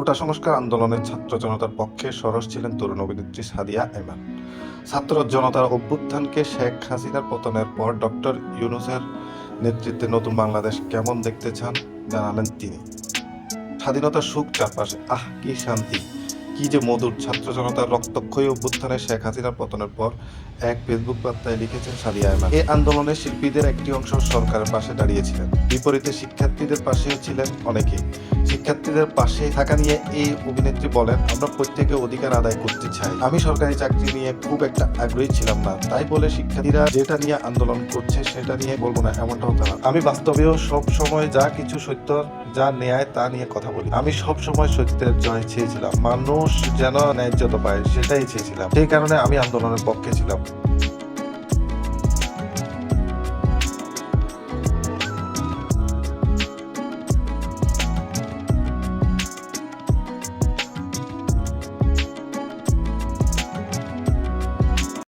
কোটা সংস্কার আন্দোলনের ছাত্র জনতার পক্ষে সরস ছিলেন তরুণ অভিনেত্রী সাদিয়া এমান ছাত্র জনতার অভ্যুত্থানকে শেখ হাসিনার পতনের পর ডক্টর ইউনুসের নেতৃত্বে নতুন বাংলাদেশ কেমন দেখতে চান জানালেন তিনি। স্বাধীনতার সুখ চারপাশে, আহ, কি শান্তি। কি যে মধুর, ছাত্র জনতার রক্তক্ষয়ী অভ্যুত্থানে শেখ হাসিনার পতনের পর এক ফেসবুক বার্তায় লিখেছেন সাদিয়া আয়মান এই আন্দোলনে শিল্পীদের একটি অংশ সরকারের পাশে দাঁড়িয়েছিলেন। বিপরীতে শিক্ষার্থীদের পাশেও ছিলেন অনেকে শিক্ষার্থীদের পাশে থাকা নিয়ে এই অভিনেত্রী বলেন, আমরা প্রত্যেকে অধিকার আদায় করতে চাই। আমি সরকারি চাকরি নিয়ে খুব একটা আগ্রহী ছিলাম না। তাই বলে শিক্ষার্থীরা যেটা নিয়ে আন্দোলন করছে, সেটা নিয়ে বলব না এমনটা হতো না আমি বাস্তবেও সব সময় যা কিছু সত্য যা ন্যায় তা নিয়ে কথা বলি। আমি সব সময় সত্যের জয় চেয়েছিলাম। মানুষ যেন ন্যায্যতা পায়, সেটাই চেয়েছিলাম। সেই কারণে আমি আন্দোলনের পক্ষে ছিলাম।